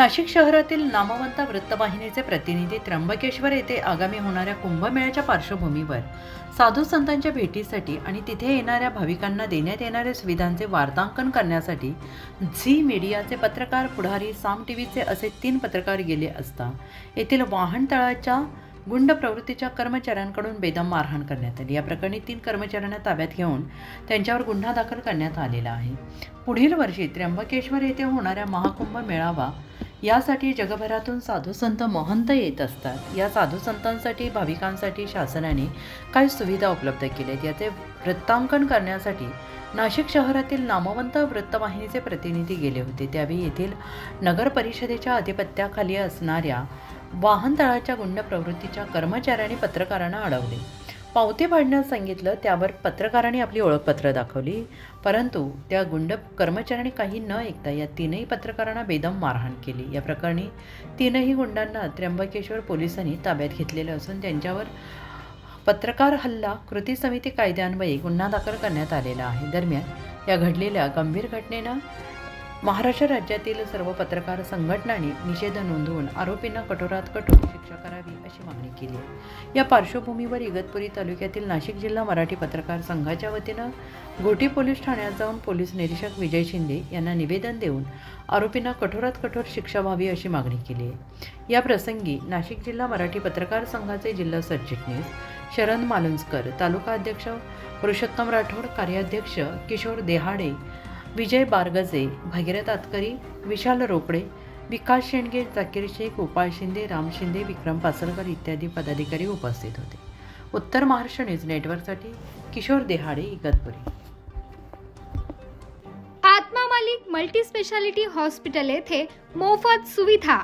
नाशिक शहरातील नामवंत वृत्तवाहिनीचे प्रतिनिधी त्र्यंबकेश्वर येथे आगामी होणाऱ्या कुंभमेळ्याच्या पार्श्वभूमीवर साधू संतांच्या भेटीसाठी आणि तिथे येणाऱ्या भाविकांना देण्यात येणाऱ्या सुविधांचे वार्तांकन करण्यासाठी झी मीडियाचे पत्रकार पुढारी साम टीव्हीचे असे तीन पत्रकार गेले असता येथील वाहनतळाच्या गुंड प्रवृत्तीच्या कर्मचाऱ्यांकडून बेदम मारहाण करण्यात आली. या प्रकरणी तीन कर्मचाऱ्यांना ताब्यात घेऊन त्यांच्यावर गुन्हा दाखल करण्यात आलेला आहे. पुढील वर्षी त्र्यंबकेश्वर येथे होणाऱ्या महाकुंभ मेळावा यासाठी जगभरातून साधू संत महंत येत असतात. या साधू संतांसाठी भाविकांसाठी शासनाने काही सुविधा उपलब्ध केल्या आहेत याचे वृत्तांकन करण्यासाठी नाशिक शहरातील नामवंत वृत्तवाहिनीचे प्रतिनिधी गेले होते. त्यावेळी येथील नगर परिषदेच्या अधिपत्याखाली असणाऱ्या वाहनतळाच्या गुंड प्रवृत्तीच्या कर्मचाऱ्यांनी पत्रकारांना अडवले. पावती फाडण्यास सांगितलं त्यावर पत्रकारांनी आपली ओळखपत्र दाखवली. परंतु त्या गुंड कर्मचाऱ्यांनी काही न ऐकता या तीनही पत्रकारांना बेदम मारहाण केली. या प्रकरणी तीनही गुंडांना त्र्यंबकेश्वर पोलिसांनी ताब्यात घेतलेलं असून त्यांच्यावर पत्रकार हल्ला कृती समिती कायद्यान्वये गुन्हा दाखल करण्यात आलेला आहे. दरम्यान या घडलेल्या गंभीर घटनेनं महाराष्ट्र राज्यातील सर्व पत्रकार संघटनांनी निषेध नोंदवून आरोपींना कठोरात कठोर शिक्षा करावी अशी मागणी केली या पार्श्वभूमीवर इगतपुरी तालुक्यातील नाशिक जिल्हा मराठी पत्रकार संघाच्या वतीनं गोटी पोलीस ठाण्यात जाऊन पोलीस निरीक्षक विजय शिंदे यांना निवेदन देऊन आरोपींना कठोरात कठोर शिक्षा व्हावी अशी मागणी केली आहे. या प्रसंगी नाशिक जिल्हा मराठी पत्रकार संघाचे जिल्हा सरचिटणीस शरद मालुंजकर तालुका अध्यक्ष पुरुषोत्तम राठोड कार्याध्यक्ष किशोर देहाडे विजय बारगजे भगीरथ आतकरी विशाल रोकडे विकास शेंडगे जाकीर शेख गोपाळ शिंदे राम शिंदे विक्रम पासलकर इत्यादी पदाधिकारी उपस्थित होते. उत्तर महाराष्ट्र न्यूज नेटवर्कसाठी किशोर देहाडे इगतपुरी. आत्मा मालिक मल्टी स्पेशालिटी हॉस्पिटल येथे मोफत सुविधा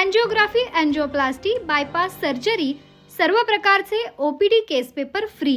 अँजिओग्राफी अँजिओप्लास्टी बायपास सर्जरी सर्व प्रकारचे OPD case paper free.